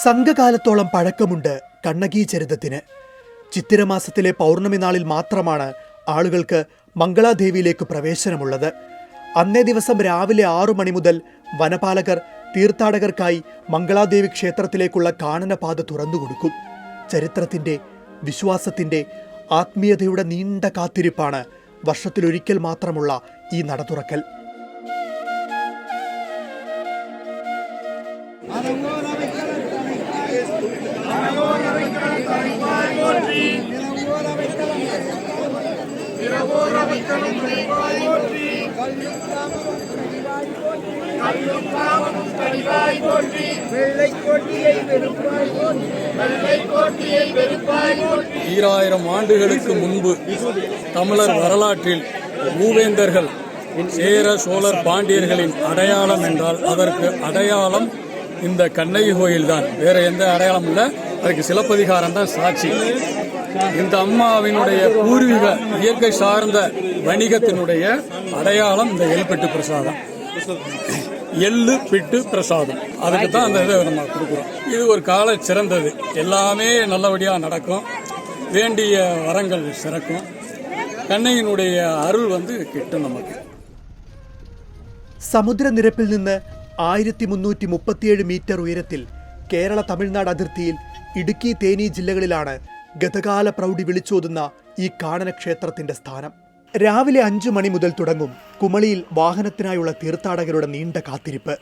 സംഘകാലത്തോളം പഴക്കമുണ്ട് കണ്ണകി ചരിതത്തിന്. ചിത്തിരമാസത്തിലെ പൗർണമി നാളിൽ മാത്രമാണ് ആളുകൾക്ക് മംഗളാദേവിയിലേക്ക് പ്രവേശനമുള്ളത്. അന്നേ ദിവസം രാവിലെ ആറു മണി മുതൽ വനപാലകർ തീർത്ഥാടകർക്കായി മംഗളാദേവി ക്ഷേത്രത്തിലേക്കുള്ള കാണനപാത തുറന്നുകൊടുക്കും ചരിത്രത്തിന്റെ വിശ്വാസത്തിന്റെ ആത്മീയതയുടെ നീണ്ട കാത്തിരിപ്പാണ് വർഷത്തിലൊരിക്കൽ മാത്രമുള്ള ഈ നട തുറക്കൽ ஈராயிரம் ஆண்டுகளுக்கு முன்பு தமிழர் வரலாற்றில் மூவேந்தர்கள் சேர சோழர் பாண்டியர்களின் அடையாளம் என்றால் அதற்கு அடையாளம் இந்த கண்ணகி கோயில் தான் வேற எந்த அடையாளம் இல்லை. அதுக்கு சிலப்பதிகாரம் தான் சாட்சி. இந்த அம்மாவினுடைய பூர்வீக இயற்கை சார்ந்த வணிகத்தினுடைய அடையாளம் இந்த எல்பெட்டு பிரசாதம் எள்ளு பிட்டு பிரசாதம் அதுக்கு தான் அந்த இதை நம்ம கொடுக்குறோம் இது ஒரு கால சிறந்தது எல்லாமே நல்லபடியாக நடக்கும் வேண்டிய வரங்கள் சிறக்கும் கண்ணையினுடைய அருள் வந்து கிட்டும் நமக்கு സമുദ്രനിരപ്പിൽ നിന്ന് ആയിരത്തി മുന്നൂറ്റി മുപ്പത്തിയേഴ് മീറ്റർ ഉയരത്തിൽ കേരള തമിഴ്നാട് അതിർത്തിയിൽ ഇടുക്കി തേനി ജില്ലകളിലാണ് ഗതകാല പ്രൗഢി വിളിച്ചോതുന്ന ഈ കാണനക്ഷേത്രത്തിന്റെ സ്ഥാനം. രാവിലെ അഞ്ചു മണി മുതൽ തുടങ്ങും കുമളിയിൽ വാഹനത്തിനായുള്ള തീർത്ഥാടകരുടെ നീണ്ട കാത്തിരിപ്പ്.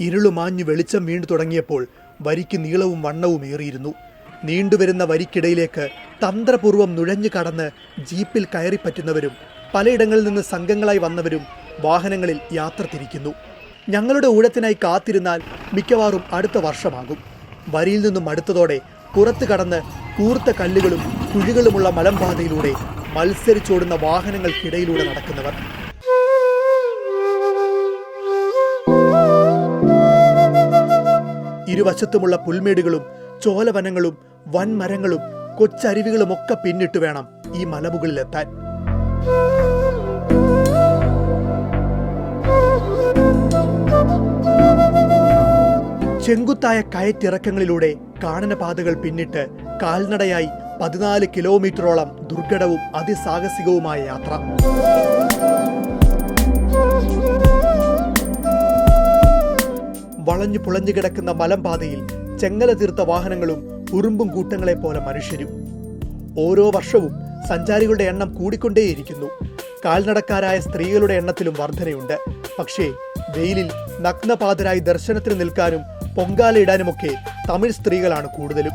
ഇരുളുമാഞ്ഞു വെളിച്ചം വീണ്ടു തുടങ്ങിയപ്പോൾ വരിക്ക് നീളവും വണ്ണവും ഏറിയിരുന്നു. നീണ്ടുവരുന്ന വരിക്കിടയിലേക്ക് തന്ത്രപൂർവം നുഴഞ്ഞു കടന്ന് ജീപ്പിൽ കയറിപ്പറ്റുന്നവരും പലയിടങ്ങളിൽ നിന്ന് സംഘങ്ങളായി വന്നവരും വാഹനങ്ങളിൽ യാത്ര തിരിക്കുന്നു. ഞങ്ങളുടെ ഊഴത്തിനായി കാത്തിരുന്നാൽ മിക്കവാറും അടുത്ത വർഷമാകും. വരിയിൽ നിന്നും അടുത്തതോടെ പുറത്തു കടന്ന് കൂർത്ത കല്ലുകളും കുഴികളുമുള്ള മലമ്പാതയിലൂടെ മത്സരിച്ചോടുന്ന വാഹനങ്ങൾക്കിടയിലൂടെ നടക്കുന്നവർ. ഇരുവശത്തുമുള്ള പുൽമേടുകളും ചോലവനങ്ങളും വൻമരങ്ങളും കൊച്ചരുവികളും ഒക്കെ പിന്നിട്ട് വേണം ഈ മലമുകളിലെത്താൻ. ചെങ്കുത്തായ കയറ്റിറക്കങ്ങളിലൂടെ കാണനപാതകൾ പിന്നിട്ട് കാൽനടയായി പതിനാല് കിലോമീറ്ററോളം ദുർഘടവും അതിസാഹസികവുമായ യാത്ര. വളഞ്ഞു പുളഞ്ഞു കിടക്കുന്ന മലമ്പാതയിൽ ചെങ്ങല തീർത്ത വാഹനങ്ങളും ഉറുമ്പും കൂട്ടങ്ങളെ പോലെ മനുഷ്യരും. ഓരോ വർഷവും സഞ്ചാരികളുടെ എണ്ണം കൂടിക്കൊണ്ടേയിരിക്കുന്നു. കാൽനടക്കാരായ സ്ത്രീകളുടെ എണ്ണത്തിലും വർധനയുണ്ട്. പക്ഷേ വെയിലിൽ നഗ്നപാതരായി ദർശനത്തിന് നിൽക്കാനും പൊങ്കാലയിടാനുമൊക്കെ തമിഴ് സ്ത്രീകളാണ് കൂടുതലും.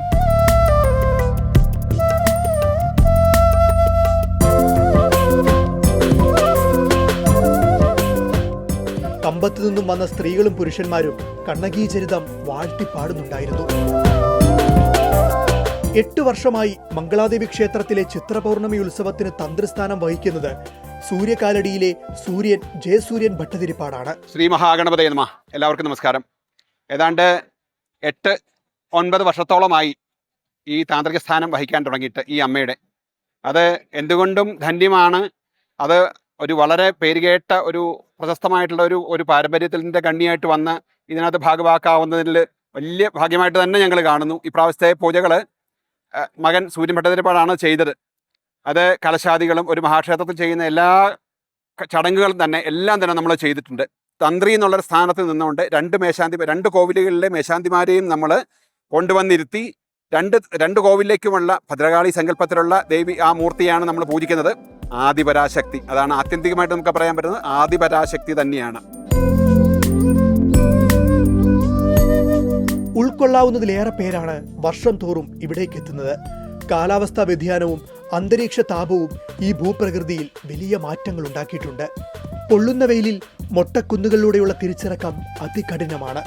കമ്പത്തു നിന്നും വന്ന സ്ത്രീകളും പുരുഷന്മാരും കണ്ണകീ ചരിതം വാഴ്ത്തിപ്പാടുന്നുണ്ടായിരുന്നു. എട്ട് വർഷമായി മംഗളാദേവി ക്ഷേത്രത്തിലെ ചിത്രപൗർണമി ഉത്സവത്തിന് തന്ത്രിസ്ഥാനം വഹിക്കുന്നത് സൂര്യകാലടിയിലെ സൂര്യൻ ജയസൂര്യൻ ഭട്ടതിരിപ്പാടാണ്. ശ്രീ മഹാഗണപതി നമ. എല്ലാവർക്കും നമസ്കാരം. ഏതാണ്ട് എട്ട് ഒൻപത് വർഷത്തോളമായി ഈ താന്ത്രിക സ്ഥാനം വഹിക്കാൻ തുടങ്ങിയിട്ട് ഈ അമ്മയുടെ. അത് എന്തുകൊണ്ടും ധന്യമാണ്. അത് ഒരു വളരെ പേരുകേട്ട ഒരു പ്രശസ്തമായിട്ടുള്ള ഒരു ഒരു പാരമ്പര്യത്തിന്റെ കണ്ണിയായിട്ട് വന്ന് ഇതിനകത്ത് ഭാഗവാക്കാവുന്നതിൽ വലിയ ഭാഗ്യമായിട്ട് തന്നെ ഞങ്ങൾ കാണുന്നു. ഇപ്രാവശ്യത്തെ പൂജകൾ മകൻ സൂര്യൻ ഭട്ടതിരിപ്പാടാണ് ചെയ്തത്. അത് കലശാദികളും ഒരു മഹാക്ഷേത്രത്തിൽ ചെയ്യുന്ന എല്ലാ ചടങ്ങുകളും തന്നെ എല്ലാം തന്നെ നമ്മൾ ചെയ്തിട്ടുണ്ട്. തന്ത്രി എന്നുള്ളൊരു സ്ഥാനത്ത് നിന്നുകൊണ്ട് രണ്ട് മേശാന്തി രണ്ട് കോവിലുകളിലെ മേശാന്തിമാരെയും നമ്മൾ കൊണ്ടുവന്നിരുത്തി രണ്ട് രണ്ട് കോവിലേക്കുമുള്ള ഭദ്രകാളി സങ്കല്പത്തിലുള്ള ദേവി ആ മൂർത്തിയാണ് നമ്മൾ പൂജിക്കുന്നത്. ആദിപരാശക്തി. അതാണ് ആത്യന്തികമായിട്ട് നമുക്ക് പറയാൻ പറ്റുന്നത്. ആദിപരാശക്തി തന്നെയാണ്. ഉൾക്കൊള്ളാവുന്നതിലേറെ പേരാണ് വർഷം തോറും ഇവിടേക്ക് എത്തുന്നത്. കാലാവസ്ഥാ വ്യതിയാനവും അന്തരീക്ഷ താപവും ഈ ഭൂപ്രകൃതിയിൽ വലിയ മാറ്റങ്ങൾ ഉണ്ടാക്കിയിട്ടുണ്ട്. പൊള്ളുന്ന വെയിലിൽ മൊട്ടക്കുന്നുകളിലൂടെയുള്ള തിരിച്ചിറക്കം അതികഠിനമാണ്.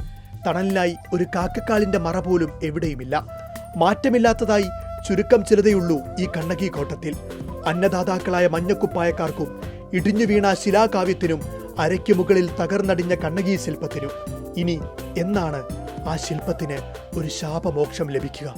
തണലിനായി ഒരു കാക്കക്കാലിന്റെ മറ പോലും എവിടെയുമില്ല. മാറ്റമില്ലാത്തതായി ചുരുക്കം ചിലതയുള്ളൂ ഈ കണ്ണകി കോട്ടത്തിൽ അന്നദാതാക്കളായ മഞ്ഞക്കുപ്പായക്കാർക്കും ഇടിഞ്ഞു വീണ ശിലാകാവ്യത്തിനും അരയ്ക്ക് മുകളിൽ തകർന്നടിഞ്ഞ കണ്ണകി ശില്പത്തിനും ഇനി എന്നാണ് ആ ശില്പത്തിന് ഒരു ശാപമോക്ഷം ലഭിക്കുക?